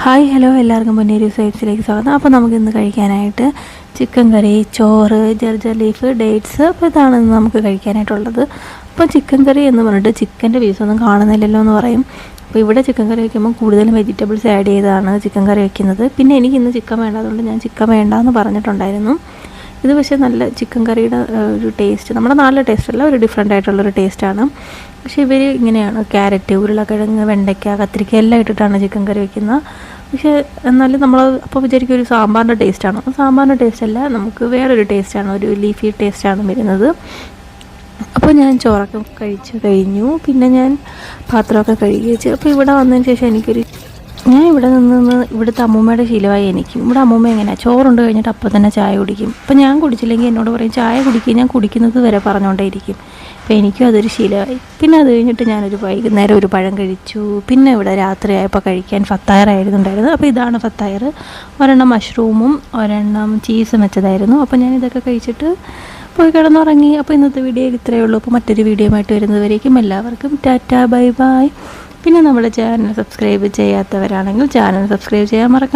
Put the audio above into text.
Hi hello എല്ലാവർക്കും പൊന്നേരി സൈറ്റ്സിലേക്ക് സ്വാഗതം. അപ്പോൾ നമുക്ക് ഇന്ന് കഴിക്കാനായിട്ട് ചിക്കൻ കറി ചോറ് ജർജർ ലീഫ് ഡേറ്റ്സ് അപ്പോൾ ഇതാണ് നമുക്ക് കഴിക്കാനായിട്ടുള്ളത്. അപ്പോൾ ചിക്കൻ കറി എന്ന് പറഞ്ഞിട്ട് ചിക്കന്റെ പീസൊന്നും കാണുന്നില്ലല്ലോ എന്ന് പറയും. അപ്പോൾ ഇവിടെ ചിക്കൻ കറി വയ്ക്കുമ്പോൾ കൂടുതലും വെജിറ്റബിൾസ് ആഡ് ചെയ്താണ് ചിക്കൻ കറി വയ്ക്കുന്നത് പിന്നെ എനിക്ക് ഇന്ന് ചിക്കൻ വേണ്ടതുകൊണ്ട് ഞാൻ ചിക്കൻ വേണ്ട എന്ന് പറഞ്ഞിട്ടുണ്ടായിരുന്നു. ഇത് പക്ഷേ നല്ല ചിക്കൻ കറിയുടെ ഒരു ടേസ്റ്റ് നമ്മുടെ നാട്ടിലെ ടേസ്റ്റ് അല്ല ഒരു ഡിഫറെന്റ് ആയിട്ടുള്ളൊരു ടേസ്റ്റാണ് പക്ഷേ ഇവർ ഇങ്ങനെയാണ് ക്യാരറ്റ് ഉരുളക്കിഴങ്ങ് വെണ്ടയ്ക്ക കത്തിരിക്ക എല്ലാം ഇട്ടിട്ടാണ് ചിക്കൻ കറി വയ്ക്കുന്നത് പക്ഷേ എന്നാലും നമ്മൾ അപ്പോൾ വിചാരിക്കും ഒരു സാമ്പാറിന്റെ ടേസ്റ്റാണ് സാമ്പാറിന്റെ ടേസ്റ്റ് അല്ല നമുക്ക് വേറൊരു ടേസ്റ്റാണ് ഒരു ലീഫി ടേസ്റ്റാണ് വരുന്നത്. അപ്പോൾ ഞാൻ ചോറൊക്കെ കഴിച്ച് കഴിഞ്ഞു. പിന്നെ ഞാൻ പാത്രമൊക്കെ കഴുകി വെച്ച് അപ്പോൾ ഇവിടെ വന്നതിന് ശേഷം എനിക്കൊരു ഞാൻ ഇവിടെ നിന്ന് ഇവിടുത്തെ അമ്മൂമ്മയുടെ ശീലമായി എനിക്ക് ഇവിടെ അമ്മൂമ്മ എങ്ങനെയാണ് ചോറുണ്ട് കഴിഞ്ഞിട്ട് അപ്പം തന്നെ ചായ കുടിക്കും. അപ്പം ഞാൻ കുടിച്ചില്ലെങ്കിൽ എന്നോട് പറയും ചായ കുടിക്കുക ഞാൻ കുടിക്കുന്നത് വരെ പറഞ്ഞുകൊണ്ടേയിരിക്കും അപ്പോൾ എനിക്കും അതൊരു ശീലമായി. പിന്നെ അത് കഴിഞ്ഞിട്ട് ഞാനൊരു വൈകുന്നേരം ഒരു പഴം കഴിച്ചു. പിന്നെ ഇവിടെ രാത്രിയായപ്പോൾ കഴിക്കാൻ ഫത്തായർ ആയിരുന്നുണ്ടായിരുന്നു. അപ്പോൾ ഇതാണ് ഫത്തായർ. ഒരെണ്ണം മഷ്റൂമും ഒരെണ്ണം ചീസും വെച്ചതായിരുന്നു. അപ്പോൾ ഞാൻ ഇതൊക്കെ കഴിച്ചിട്ട് പോയി കിടന്നുറങ്ങി. അപ്പോൾ ഇന്നത്തെ വീഡിയോ ഇത്രയേ ഉള്ളൂ. അപ്പോൾ മറ്റൊരു വീഡിയോ ആയിട്ട് വരുന്നതുവരേക്കും എല്ലാവർക്കും. Tata bye bye. പിന്നെ നമ്മുടെ ചാനൽ സബ്സ്ക്രൈബ് ചെയ്യാത്തവരാണെങ്കിൽ ചാനൽ സബ്സ്ക്രൈബ് ചെയ്യാൻ മറക്കാം